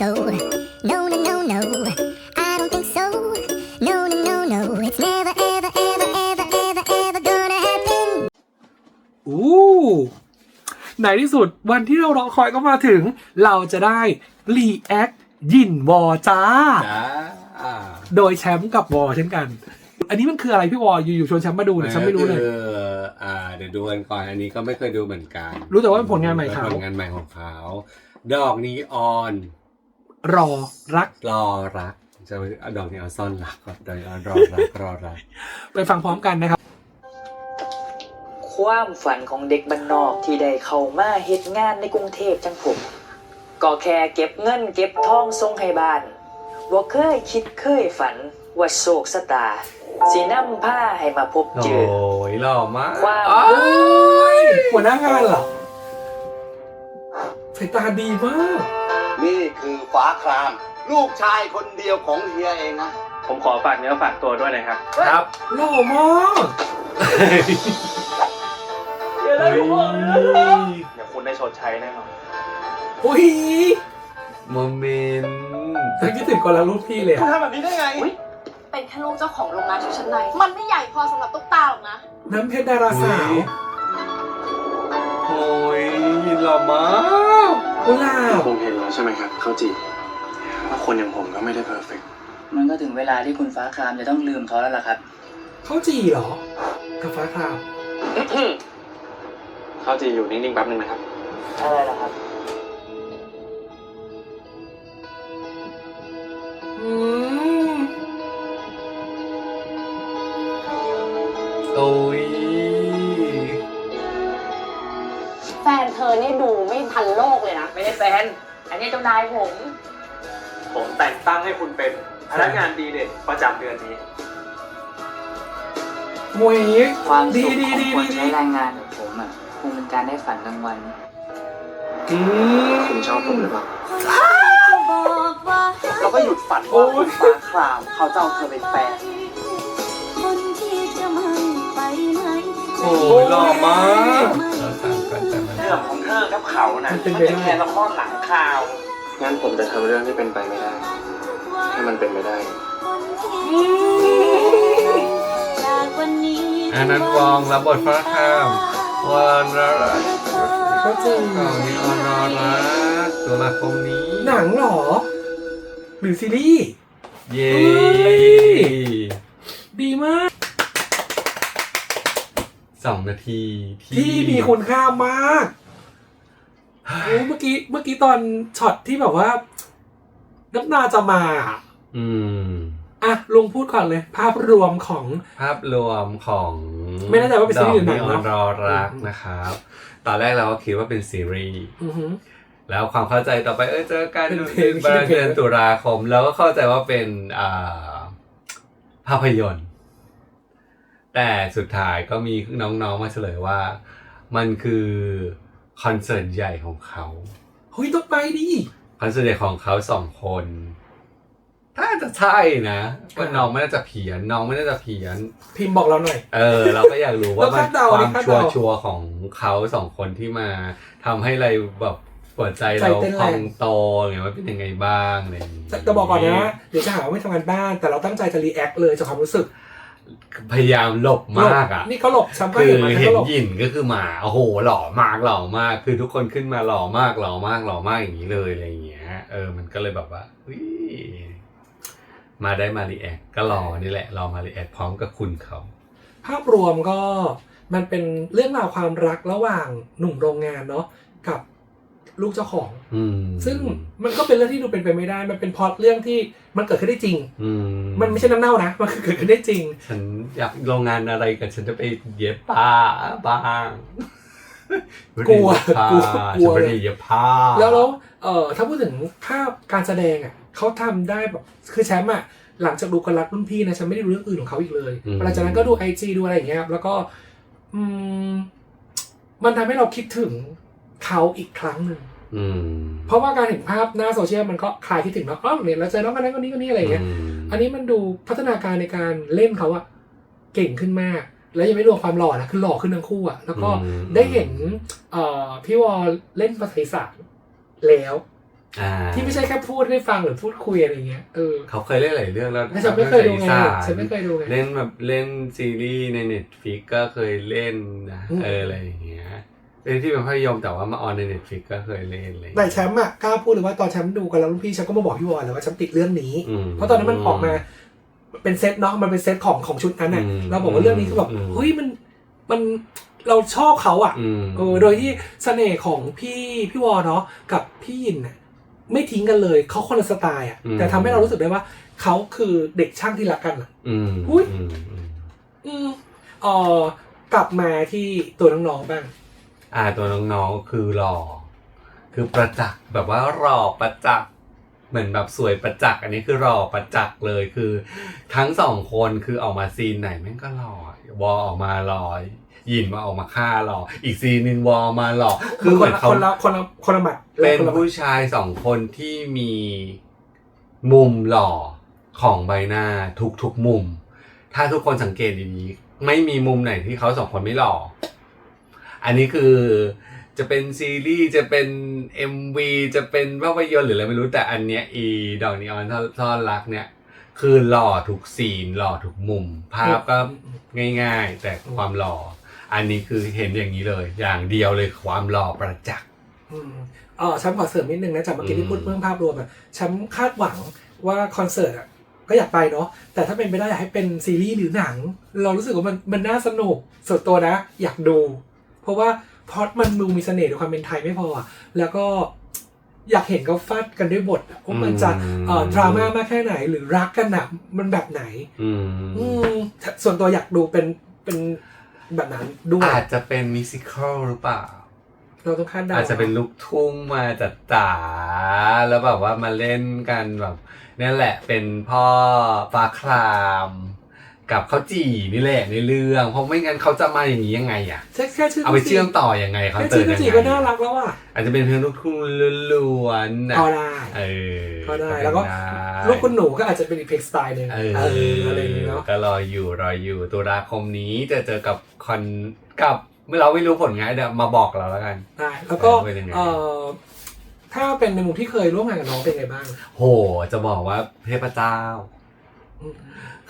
so. No, no, no, no. I don't think so. No, no, no, no. It's never, ever, ever, ever, ever, ever gonna happen. อู้ในที่สุดวันที่เรารอคอยก็มาถึง เราจะได้รีแอคยินวอจ้าจ้า อ่าโดยแชมป์กับวอเช่นกัน อันนี้มันคืออะไรพี่วออยู่ๆชวนแชมป์มาดูเนี่ยแชมป์ไม่รู้เลย อออ่า เดี๋ยวดูกันก่อน อันนี้ก็ไม่เคยดูเหมือนกันรู้แต่ว่าเป็นผลงานใหม่เขาผลงานใหม่ของเขา ดอกนีออน รอรัก รอรักจะเอาดอกนีออนซ่อนรักก่อนดอกนีออนรอรักรอรัก ไปฟังพร้อมกันนะครับ ความฝันของเด็กบ้านนอกที่ได้เข้ามาเฮ็ดงานในกรุงเทพจังผมก็แค่เก็บเงินเก็บทองส่งให้บ้านว่าเคยคิดเคยฝันว่าโศกสตาสีน้ำผ้าให้มาพบโอ้เจอยหล่อมากความอ้ายหัวหน้างานเหรอสายตาดีมาก นี่คือฟ้าคราม ลูกชายคนเดียวของเฮียเองนะ ผมขอฝากเนื้อฝากตัวด้วยนะครับ ครับหล่อมากเดี๋ยวคุณได้ชดใช้แน่นอนอุ้ยโมเมนต์ฉันคิดถึงกอลารูปพี่เลยอะทำแบบนี้ได้ไง เป็นแค่ลูกเจ้าของโรงงานชุดชั้นใน มันไม่ใหญ่พอสำหรับตุ๊กตาหรอกนะ น้ำเพชรดาราสาว โอ้ยหล่อมาก กุหลาบผมเห็นแล้วใช่ไหมครับเข้าจีว่าคนอย่างผมก็ไม่ได้เพอร์เฟกต์มันก็ถึงเวลาที่คุณฟ้าครามจะต้องลืมเขาแล้วล่ะครับ เขาจีเหรอกับฟ้าครามเข้าจีอยู่นิ่งๆแป๊บนึงนะครับอะไรล่ะครับ อันนี้เจ้านายผม ผมแต่งตั้งให้คุณเป็นพนักงานดีเด่นประจำเดือนนี้ มวยความดีสุขดีของดีคนดีใช้แรงงานของผมอะคงเป็นการได้ฝันกลางวัน อืม คุณชอบผมหรือเปล่า เราก็หยุดฝันว่าคุณฟ้าครามเขาจะเอาเธอเป็นแฟนโอ้ยหล่อมากเราสามกันแต่มันเรื่องของเธอกับเขานะมันเป็นมันไปจะได้ แค่ละครหลังข่าว งั้นผมจะทำเรื่องที่เป็นไปไม่ได้ ให้มันเป็นไปได้ อันนั้นวองรับบทพระข้ามวอนรักเขาจีดอกนีออนรอรักตุลาคมนี้ หนังเหรอ หรือซีรีส์ เย้เฮ้ยดีมาก สองนาทีที่มีคุณค่ามากโอ้เมื่อกี้เมื่อกี้ตอนช็อตที่แบบว่าน้ำตาจะมาอะอืมอะลุงพูดก่อนเลย ภาพรวมของ ภาพรวมของ ไม่แน่ใจว่าเป็นซีรีส์หรือหนังดอกเนอะนีออนรอรักนะครับ ตอนแรกเราก็คิดว่าเป็นซีรีส์อือหือแล้วความเข้าใจต่อไปเออเจอกันเป็นเพลงประมาณเดือนตุลาคม แล้วก็เข้าใจว่าเป็นอ่าภาพยนตร์ แต่สุดท้ายก็มีน้องๆมาเฉลยว่า มันคือคอนเสิร์ตใหญ่ของเขาเฮ้ยต้องไปดิคอนเสิร์ตใหญ่ของเขาสองคนถ้าจะใช่นะว่าน้องไม่น่าจะเพี้ยนน้องไม่น่าจะเพี้ยน พิมพ์บอกเราหน่อย เออ เราก็อยากรู้ว่าเรามัคานดเดาควาดิมคาดชัวเดาชัวร์ของเขาสองคนที่มาทำให้เราแบบหัวใจใจเราเต้นพแรงองโตไงว่าเป็นยังไงบ้างอะไรอย่างงี้แต่จะบอกก่อนนะ เดี๋ยวจะหาว่าไม่ทำงานบ้าน แต่เราตั้งใจจะรีแอคเลยจากความรู้สึก พยายามหลบมากอะนี่เขาหลบฉันก็คือเห็นมาฉันเห็ก็นหลบหยินก็คือมาโอ้โหหล่อมากหล่อมาก คือทุกคนขึ้นมาหล่อมากหล่อมากหล่อมากอย่างนี้เลยอะไรอย่างเงี้ย เออมันก็เลยแบบว่าอุ๊ยมาได้มารีแอคก็รอนี่แหละรอมารีแอคพร้อมกับคุณเขาภาพรวมก็มันเป็นเรื่องราวความรักระหว่างหนุ่มโรงงานเนาะกับ ลูกเจ้าของ อืมซึ่งมันก็เป็นเรื่องที่ดูเป็นไปไม่ได้ มันเป็นพล็อตเรื่องที่มันเกิดขึ้นได้จริง อืมมันไม่ใช่น้ำเน่านะ มันคือเกิดขึ้นได้จริง ฉันอยากโรงงานอะไรกันฉันจะไปเย็บผ้าบ้างกลัวไม่ได้เย็บผ้ากลัวกลัวฉันไม่ได้เย็บผ้าแล้วแล้วเอ่อถ้าพูดถึงภาพการแสดงอะเขาทำได้แบบคือแชมป์อะหลังจากดูกันรักรุ่นพี่นะฉันไม่ได้ดูเรื่องอื่นของเขาอีกเลยหลังจากนั้นก็ดูไอจีดูอะไรอย่างเงี้ยครับแล้วก็ อืมมันทำให้เราคิดถึง เขาอีกครั้งหนึ่งอืมเพราะว่าการเห็นภาพหน้าโซเชียลมันก็คลายคิดถึงเนาะอ๋อเนี่ยเราเจอน้องคนนั้นคนนี้คนนี้อะไรอย่างเงี้ยมอันนี้มันดูพัฒนาการในการเล่นเขาอะเก่งขึ้นมาก แล้วยังไม่รวมความหล่อนะคือหล่อขึ้นทั้งคู่อะแล้วก็อืมได้เห็นเอ่อพี่วอลเล่นภาษาอีสานแล้วอ่าที่ไม่ใช่แค่พูดให้ฟังหรือพูดคุยอะไรเงี้ยเออเขาเคยเล่นหลายเรื่องแล้วแต่ฉันไม่เคยดูไงสาฉันไม่เคยดูไงเล่นแบบเล่นซีรีส์ในเน็ตฟิกก็เคยเล่นนะอืมเอออะไรอย่างเงี้ย เป็นที่เป็นภาพยนตร์แต่ว่ามาออนในเน็ตฟิกก็เคยเล่นเลยแต่แชมป์อะกล้าพูดเลยว่าตอนแชมป์ดูกันแล้วรุ่นพี่แชมป์ก็มาบอกพี่วอนเลยว่าแชมป์ติดเรื่องนี้อืมเพราะตอนนั้นมันออกมา เป็นเซตเนาะมันเป็นเซตของของชุดนั้นอะอืมเราบอกว่าเรื่องนี้คือแบบอืมเฮ้ยมันมันเราชอบเขาอะอืมเออโดยที่เสน่ห์ของพี่พี่วอเนาะกับพี่ยินน่ะไม่ทิ้งกันเลยเขาคนละสไตล์อะอืมแต่ทำให้เรารู้สึกได้ว่าเขาคือเด็กช่างที่รักกันอะอืมอุ๊ยอืมอืมอืมเออกลับมาที่ตัวน้องๆบ้าง อ่าตัวน้องๆคือหล่อคือประจักษ์แบบว่าหล่อประจักษ์เหมือนแบบสวยประจักษ์อันนี้คือหล่อประจักษ์เลยคือ ทั้งสองคนคือออกมาซีนไหนแม่งก็หล่อวอออกมาหล่อยินมาออกมาฆ่าหล่ออีกซีนหนึ่งวอมาหล่อคือเหมือนเขาคนละคนละคนละหมัดเป็นผู้ชายสองคนที่มีมุมหล่อของใบหน้าทุกๆมุม ถ้าทุกคนสังเกตดีๆไม่มีมุมไหนที่เขาสองคนไม่หล่อ อันนี้คือจะเป็นซีรีส์จะเป็น MV จะเป็นภาพยนตร์หรืออะไรไม่รู้แต่อันเนี้ยอีดอกนีออนซ่อนรักเนี่ย คือหล่อทุกซีนหล่อทุกมุม ภาพก็ง่ายๆ แต่ความหล่อ อันนี้คือเห็นอย่างนี้เลย อย่างเดียวเลยความหล่อประจักษ์อืมเออฉันขอเสริมนิดนึงนะจากเมื่อกี้อืที่มพูดเรื่องภาพรวมอะฉันคาดหวังว่าคอนเสิร์ตอะก็อยากไปเนาะแต่ถ้าเป็นไปได้อยากให้เป็นซีรีส์หรือหนัง เรารู้สึกว่ามันมันน่าสนุกส่วนตัวนะ อยากดู เพราะว่าพล็อตมันดูมีเสน่ห์ด้วยความเป็นไทยไม่พออะแล้วก็อยากเห็นเขาฟาดกันด้วยบทอะว่ามันจะเอ่อดราม่ามากแค่ไหน หรือรักกันอะมันแบบไหนอืมอืมส่วนตัวอยากดูเป็นเป็นแบบนั้นด้วยอาจจะเป็นมิวสิควลหรือเปล่า เราต้องคาดเดาอาจจะเป็นลูกทุ่งมาจัดจ๋าแล้วแบบว่ามาเล่นกันแบบนั่นแหละเป็นพ่อฟ้าคราม กับข้าวจี่นี่แหละในเรื่อง เพราะไม่งั้นเขาจะมาอย่างนี้ยังไงอะแค่แค่ชื่อเอาไปเชื่อมต่อยังไงเขาแค่เติชื่ร์อยัก็งจีไงก็น่ารักแล้วอะอาจจะเป็นเพลงลูกทุ่งล้วนๆนะก็ได้ เออก็ได้เป็นแล้วก็ได้ลูกคุณหนูก็อาจจะเป็นอีกเพลงสไตล์หนึ่งเออเอออะไรอย่างนี้เนาะก็รออยู่รออยู่ตุลาคมนี้จะเจอกับคอนกับเราไม่รู้ผลงานเดี๋ยวมาบอกเราแล้วกัน ได้แล้วก็เออเป็นยังไง เอ่อถ้าเป็นในมุมที่เคยร่วมงานกับน้องเป็นไงบ้างโหจะบอกว่าเทพเจ้า อืม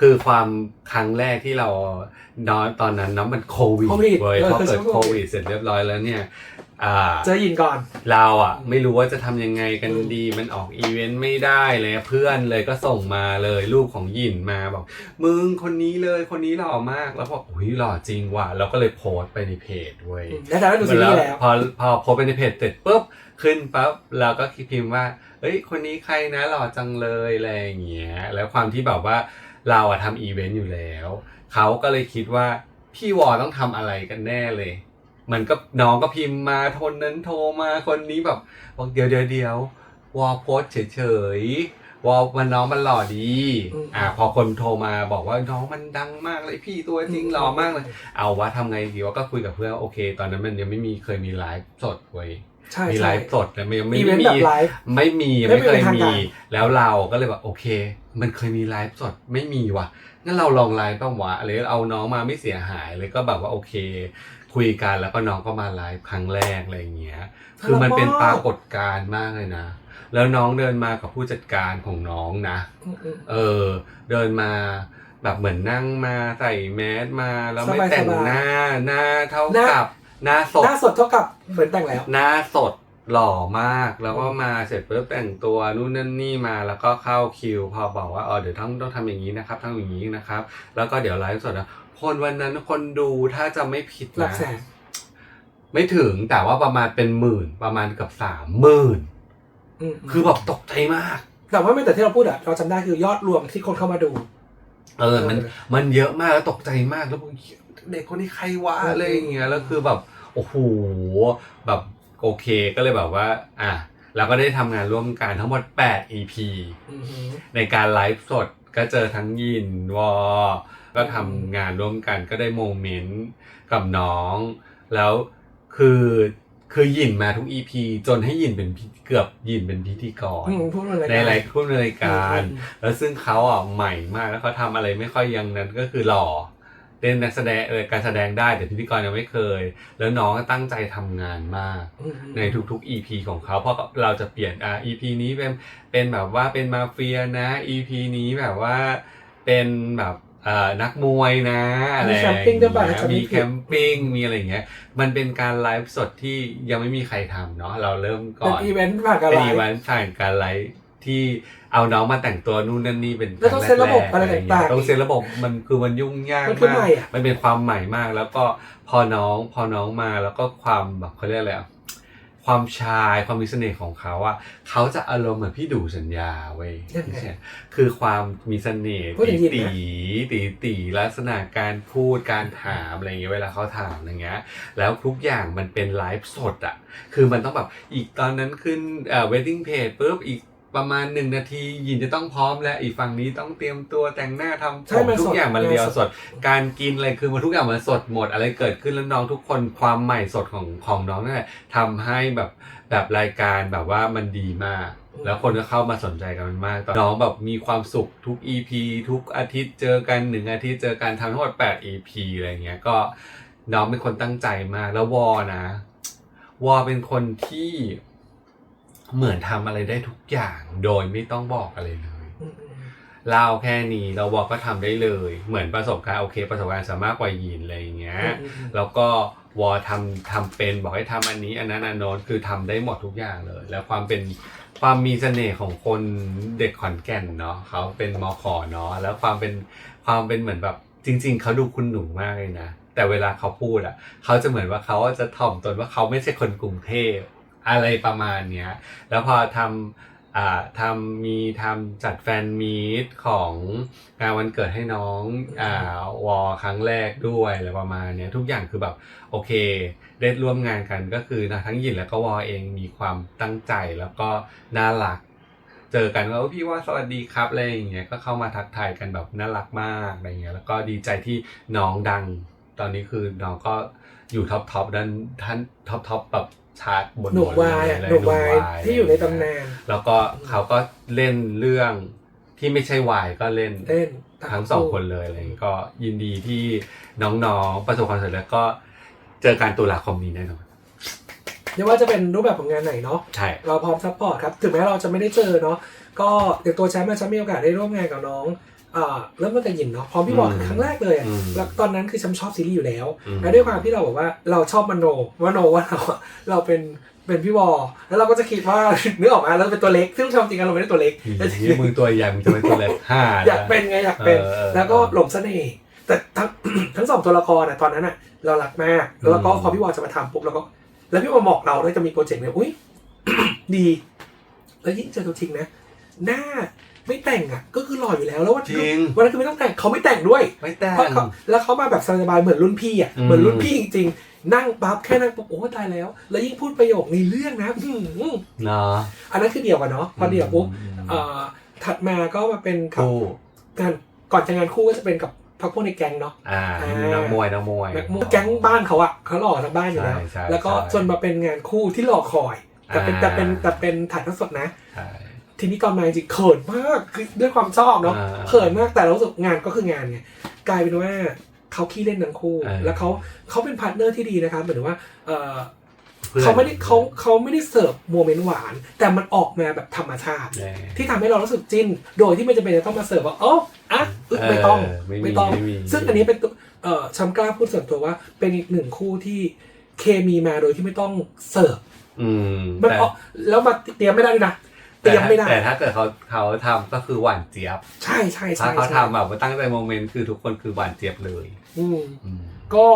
คือความครั้งแรกที่เรานอนตอนนั้นเน้ำมันโควิดโควิดเว้ยเออพอเกิดช่วงโคโควิวิดดเสร็จเรียบร้อยแล้วเนี่ยอ่า เจอยินก่อน เราอะไม่รู้ว่าจะทำยังไงกันดีมันออกอีเวนต์ไม่ได้เลยเพื่อนเลยก็ส่งมาเลยรูปของหยินมาบอก มึงคนนี้เลยคนนี้หล่อมากแล้วพออุ้ยหล่อจริงว่ะเราก็เลยโพสต์ไปในเพจเว้ยอืมแล้วแต่ว่าดูซีรีส์แล้ว พอพอโพสต์ไปในเพจเสร็จปุ๊บขึ้นปั๊บเราก็คิดพิมพ์ว่า เอ้ยคนนี้ใครนะหล่อจังเลยอะไรอย่างเงี้ยแล้วความที่แบบว่า เราอะทำอีเวนต์อยู่แล้ว เขาก็เลยคิดว่าพี่วอต้องทำอะไรกันแน่เลย มันก็น้องก็พิมพ์มาทนนั้นโทรมาคนนี้แบบบอกเดี๋ยวเดี๋ยวเดี๋ยววอโพสต์เฉยๆวอมันน้องมันหล่อดีอืมอ่า พอคนโทรมาบอกว่าน้องมันดังมากเลยพี่ตัวจริงหล่อมากเลย เอาว่าทำไงดีว่าก็คุยกับเพื่อนโอเค ตอนนั้นมันยังไม่มีเคยมีไลฟ์สดเว้ยใช่ มีใช่ไลฟ์สดแต่ไม่ยังไม่อีเวนต์มีแบบไลฟ์ไม่มียังไม่ไม่เคยเป็นทางมีการแล้วเราก็เลยแบบโอเค มันเคยมีไลฟ์สดไม่มีว่ะงั้นเราลองไลฟ์บ้างวะอะไรเอาน้องมาไม่เสียหายเลยก็แบบว่าโอเค คุยกันแล้วก็น้องก็มาไลฟ์ครั้งแรกอะไรอย่างเงี้ย คือมันเป็นปรากฏการณ์มากเลยนะแล้วน้องเดินมากับผู้จัดการของน้องนะอืมอืมเออ เดินมาแบบเหมือนนั่งมาใส่แมสมาแล้วไม่สบายๆแต่งหน้าหน้าเท่าหน้ากับ หน้าสด หน้าสดเท่ากับเหมือนแต่งแล้ว หน้าสดหล่อมากแล้วก็มาเสร็จปุ๊บแต่งตัวนู่นนั่นนี่มาแล้วก็เข้าคิว พอบอกว่าเออเดี๋ยวต้องต้องทำอย่างนี้นะครับทำอย่างนี้นะครับ แล้วก็เดี๋ยวไลฟ์สดนะคนวันนั้นคนดูถ้าจะไม่ผิดหลักนะแสนไม่ถึงแต่ว่าประมาณเป็นหมื่นประมาณเกับสามหมื่นอืมคือแบบตกใจมาก แต่ว่าไม่แต่ที่เราพูดอะเราจำได้คือยอดรวมที่คนเข้ามาดู เออมันเออมันเยอะมากแล้วตกใจมากแล้วผม เด็กคนนี้ใครวะอืมอะไรอย่างเงี้ยแล้วคือแบบโอ้โหแบบโอเคก็เลยแบบว่า อะแล้วก็ได้ทำงานร่วมกันทั้งหมด 8 EP อือหือในการไลฟ์สดก็เจอทั้งยินวอก็ทำงานร่วมกันก็ได้โมเมนต์กับน้อง แล้วคือคือยินมาทุก EP จนให้ยินเป็นพิเกือบยินเป็นพิธีกรอืมพูดอะไรในรายพูดในรายการอืมแล้วซึ่งเขาอะใหม่มากแล้วเขาทำอะไรไม่ค่อยอยังนั้นก็คือหล่อ เเล่นนักแสดงเออการแสดงได้แต่พิธีกรยังไม่เคย แล้วน้องก็ตั้งใจทำงานมากอืมในทุกๆ EP ของเขาเพราะเราจะเปลี่ยนอ่า EP นี้เป็นเป็นแบบว่าเป็นมาเฟียนะ EP นี้แบบว่าเป็นแบบเอ่อนักมวยนะอะไรมีอแคย่างมเงี้ปิ้งด้วยป่ะยจะมีมีแคมปิ้งมีอะไรอย่างเงี้ยมันเป็นการไลฟ์สดที่ยังไม่มีใครทำเนาะเราเริ่มก่เป็นอนอีเวนต์ผ่านการเป็นไลอีฟ์เวนต์ผ่านการไลฟ์ที่ เอาน้องมาแต่งตัวนู่นนั่นนี่เป็นแล้วต้องคเซ็นระบบแกๆอะไรย่เงี้ยต่างๆต้องเซ็นระบบมันคือมันยุ่งยากมันคือมากใหม่อะมันเป็นความใหม่มาก แล้วก็พอน้องพอน้องมาแล้วก็ความแบบเขาเรียกอะไรอะความชายความมีเสน่ห์ของเขาอะเขาจะอารมณ์เหมือนพี่ดูสัญญาเว้ยยังไงคือความมีเสน่ห์พูดอย่างนี้ตีนะตีตีตีลักษณะการพูดการถามอะไรอย่างเงี้ยเวลาเขาถามอะไรเงี้ยแล้วทุกอย่างมันเป็นไลฟ์สดอะคือมันต้องแบบอีกตอนนั้นขึ้นเอ่อ wedding page ปุ๊บอีก ประมาณหนึ่งนาทียินจะต้องพร้อมแล้วอีกฝั่งนี้ต้องเตรียมตัวแต่งหน้าทำผใช่มมันทุสกดอย่างมันงานเรียวสสดดการกินอะไรคือมันทุกอย่างมันสดหมดอะไรเกิดขึ้นแล้วน้องทุกคนความใหม่สดของของน้องนั่นแหละทำให้แบบแบบรายการแบบว่ามันดีมาก แล้วคนก็เข้ามาสนใจกันมันมากตอนน้องแบบมีความสุขทุก EP ทุกอาทิตย์เจอกันหนึ่งอาทิตย์เจอกันทำทั้งหมด8 EP อะไรเงี้ยก็น้องเป็นคนตั้งใจมากแล้ววอนะวอเป็นคนที่ เหมือนทำอะไรได้ทุกอย่างโดยไม่ต้องบอกอะไรเลยอืมอืมเล่าแค่นี้เราวอก็ทำได้เลย เหมือนประสบการณ์โอเค ประสบการณ์สามารถกว่ายินอะไรอย่างเงี้ยอืมอืมแล้วก็วอทำทำเป็นบอกให้ทำอันนี้ อันนั้นอันโน้นคือทำได้หมดทุกอย่างเลย แล้วความเป็นความมีเสน่ห์ของคนเด็กขอนแก่นเนาะเขาเป็นมอขอเนาะแล้วความเป็นความเป็นเหมือนแบบจริง ๆเขาดูคุณหนูมากเลยนะแต่เวลาเขาพูดอะเขาจะเหมือนว่าเขาจะถ่อมตนว่าเขาไม่ใช่คนกรุงเทพ อะไรประมาณเนี้ย แล้วพอทำอ่าทำมีทำจัดแฟนมีตของงานวันเกิดให้น้องอ่าวอครั้งแรกด้วยอะไรประมาณเนี้ยทุกอย่างคือแบบโอเค ได้ร่วมงานกันก็คือทั้งหยินแล้วก็วอเองมีความตั้งใจแล้วก็น่ารักเจอกันว่าเออพี่ว่าสวัสดีครับอะไรอย่างเงี้ยก็เข้ามาทักทายกันแบบน่ารักมากอะไรเงี้ยแล้วก็ดีใจที่น้องดัง ตอนนี้คือน้องก็อยู่ท็อปท็อปด้านท่านท็อปท็อปแบบ ชาร์ตบนหนุ่มวายอะหนุ่มวายที่อยู่ในตำนาน แล้วก็เขาก็เล่นเรื่องที่ไม่ใช่วายก็เล่นเล่นทั้งสองคนเลยอะไรอย่างเงี้ยก็ยินดีที่น้องๆประสบความสำเร็จแล้วก็เจอการตุลาคมนี้แน่นอนไม่ว่าจะเป็นรูปแบบของงานไหนเนาะใช่เราพร้อมซัพพอร์ตครับ ถึงแม้เราจะไม่ได้เจอเนาะก็อย่างตัวแชมป์อะแชมป์มีโอกาสได้ร่วมงานกับน้องอ่า เริ่มตั้งแต่หยินเนาะพร้อมพี่บอลอืมครั้งแรกเลยอะอืมแล้วตอนนั้นคือแชมป์ชอบซีรีส์อยู่แล้วอืมแล้วด้วยความที่เราบอกว่าเราชอบมโนมโนว่าเราอะเราเป็นเป็นพี่วอแล้วเราก็จะคิดว่านึกออกมาเราเป็นตัวเล็ก ซึ่งความจริงแล้วเราไม่ได้ตัวเล็กนี่มึงตัวใหญ่มึงจะเป็นตัวเล็กห้าอยากเป็นไงอยากเป็นเออเออแล้วก็หลงเสน่ห์แต่ทั้งทั้งสองตัวละครอะตอนนั้นอะ เรารักมากแล้วก็อืมพอพี่วอลจะมาทำปุ๊บแล้วก็ แล้วพี่วอลบอกเราด้วยจะมีโปรเจกต์เนี่ยอุ้ยดี แล้วยิ่งเจอตัวจริงนะหน้า ไม่แต่งอะ ก็คือหล่ออยู่แล้วแล้ววันจริง วันนั้นคือไม่ต้องแต่งเขาไม่แต่งด้วยไม่แต่ง เพราะเขาแล้วเขามาแบบสบายๆเหมือนรุ่นพี่อะอืม เหมือนรุ่นพี่จริงๆ นั่งปั๊บแค่นั่งปุ๊บโอ้ตายแล้ว แล้วยิ่งพูดประโยคในเรื่องนะอื้อหือเนาะอันนั้นคือเดียวกันเนาะพอเดียวปุ๊บอืมเอ่อถัดมาก็มาเป็นกับคู่งานก่อนจะงานคู่ก็จะเป็นกับพักพวกในแก๊งเนาะ อ่าอ่า นักมวยนักมวยนักมวยแก๊งบ้านเขาอะเขาหล่อทั้งบ้านอยู่แล้ว ใช่ใช่แล้วก็ใช่จนมาเป็นงานคู่ที่รอคอย แต่เป็นอ่า แต่เป็นแต่เป็นถ่ายทอดสดนะ ใช่ ทีนี้ตอนมาจริงๆเขินมากคือด้วยความชอบเนาะอ่าเขินมากแต่เรารู้สึกงานก็คืองานไงกลายเป็นว่าเขาขี้เล่นทั้งคู่เออแล้วเขาเขาเป็นพาร์ทเนอร์ที่ดีนะครับเหมือนว่าเออพื่อนเขาไม่ได้เขาเขาไม่ได้เสิร์ฟโมเมนต์หวาน แต่มันออกมาแบบธรรมชาติแน่ที่ทำให้เรารู้สึกจิ้น โดยที่ไม่จำเป็นจะต้องมาเสิร์ฟว่าอ๋ออะอึ๊ะไม่ต้องเออไม่มีไม่ต้อง ไม่มีซึ่งอันนี้เป็นตัวเอ่อชำกล้าพูดส่วนตัวว่า เป็นอีกหนึ่งคู่ที่เคมีมาโดยที่ไม่ต้องเสิร์ฟ อืมมันแต่ ออกแล้วมาเตรียมไม่ได้ด้วยนะ เตรียมไม่ได้ แต่ถ้าเกิดเขาเขาทำก็คือหวานเจี๊ยบ ใช่ใช่ถ้าใช่เขาใช่ทำแบบว่าตั้งใจโมเมนต์คือทุกคนคือหวานเจี๊ยบเลยอืมอืมก็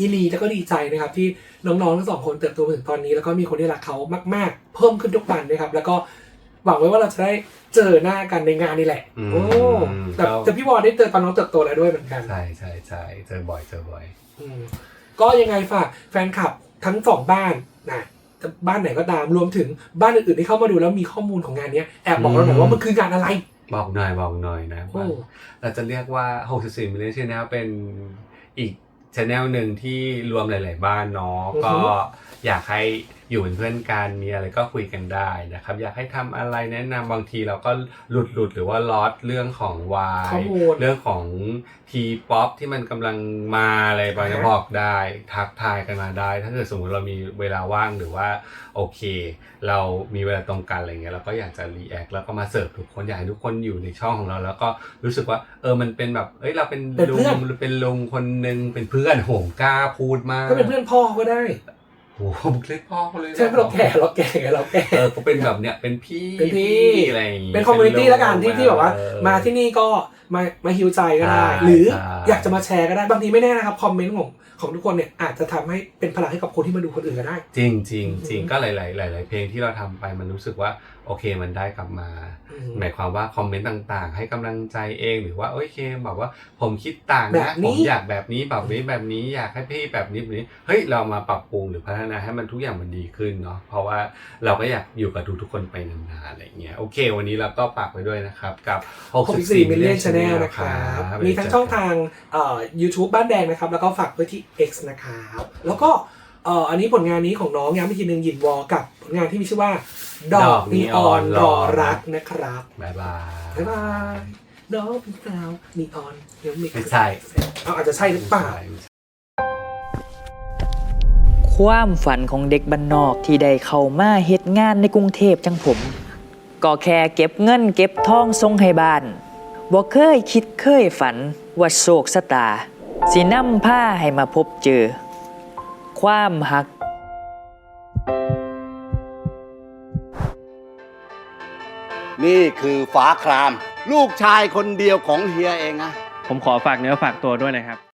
ยินดีแล้วก็ดีใจนะครับ ที่น้องๆทั้งสองคนเติบโตมาถึงตอนนี้ แล้วก็มีคนที่รักเขามาก ๆ เพิ่มขึ้นทุกวันนะครับ แล้วก็หวังไว้ว่าเราจะได้เจอหน้ากันในงานนี่แหละอืมโอ้แต่ก็แต่พี่วอลได้เจอตอนน้องเติบโตแล้วด้วยเหมือนกัน ใช่ใช่ใช่เจอบ่อยเจอบ่อยอืมก็ยังไงฝากแฟนคลับทั้งสองบ้านนะจะ บ้านไหนก็ตามรวมถึงบ้านอื่นๆที่เข้ามาดูแล้วมีข้อมูลของงานเนี้ยแอบบอกเราหน่อยว่ามันคืองานอะไร บอกหน่อยบอกหน่อยนะโอ้ว่าเราจะเรียกว่า 64 million channel เป็นอีกช anel หนึ่งที่รวมหลาย ๆ บ้านเนาะอือฮึก็อยากให้ อยู่เป็นเพื่อนกันมีอะไรก็คุยกันได้นะครับ อยากให้ทำอะไรแนะนำบางทีเราก็หลุดหลุดหรือว่าลอตเรื่องของวาข้อยมูลเรื่องของทีป๊อปที่มันกำลังมาอะไรบางอย่างบอกได้ทักทายกันมาได้ ถ้าเกิดสมมติเรามีเวลาว่างหรือว่าโอเค เรามีเวลาตรงกันอะไรเงี้ยเราก็อยากจะรีแอคแล้วก็มาเสิร์ฟทุกคนอยากให้ทุกคนอยู่ในช่องของเรา แล้วก็รู้สึกว่าเออมันเป็นแบบเอ้ยเราเป็นเป็นลุเพื่งอนเป็นลุงคนหนึ่งเป็นเพื่อนโหมกล้าพูดมากก็เป็นเพื่อนพ่อก็ได้ โอ้โหผมเรียกพ่อเขาเลยใช่เพราะเราแก่เราแก่เราแก่เออก็เป็นแบบเนี้ยเป็นพี่เป็นพี่อะไรอย่างงี้เป็นคอมมูนิตี้แล้วกันที่ที่แบบว่าเออมาที่นี่ก็มามาฮิวใจก็ได้ใช่หรือใช่อยากจะมาแชร์ก็ได้บางทีไม่แน่นะครับคอมเมนต์ของของทุกคนเนี่ยอาจจะทำให้เป็นพลังให้กับคนที่มาดูคนอื่นก็ได้ จริงจริงจริงอืมก็หลาย ๆ หลาย ๆ เพลงที่เราทำไปมันรู้สึกว่า โอเคมันได้กลับมาอืมหมายความว่าคอมเมนต์ต่างๆ ให้กำลังใจเองหรือว่าโอเคแบบว่าผมคิดต่างแบนะบนี้ผมอยากแบบนี้แบบนี้แบบนี้อยากให้พี่แบบนี้แบบนี้เฮ้ยเรามาปรับปรุงหรือพัฒนาให้มันทุกอย่างมันดีขึ้นเนาะเพราะว่าเราก็อยากอยู่กับทุกๆคนไปนานๆอะไรเงี้ยโอเค วันนี้เราก็ฝากไว้ด้วยนะครับกับ 64 million channel นะครับมีทั้งช่องทางเอ่อ YouTube บ้านแดงนะครับ แล้วก็ฝากไว้ที่ X นะครับแล้วก็เอ่ออันนี้ผลงานนี้ของน้องย้ำอีกทีหนึ่งหยินวอกับ ผลงานที่มีชื่อว่าดอกนีออนรอรักนะครับบ๊ายบาย บ๊ายบายดอกเป็นสาวนีออนเดี๋ยวมิกไม่ใช่ เอาอาจจะใช่หรือเปล่า ความฝันของเด็กบ้านนอกที่ได้เข้ามาเฮ็ดงานในกรุงเทพจังผม ก็แค่เก็บเงินเก็บทองส่งให้บ้านบ่เคยคิดเคยฝันว่าโศกสตา สินำผ้าให้มาพบเจอ ความหัก นี่คือฟ้าคราม ลูกชายคนเดียวของเฮียเองนะ ผมขอฝากเนื้อฝากตัวด้วยนะครับ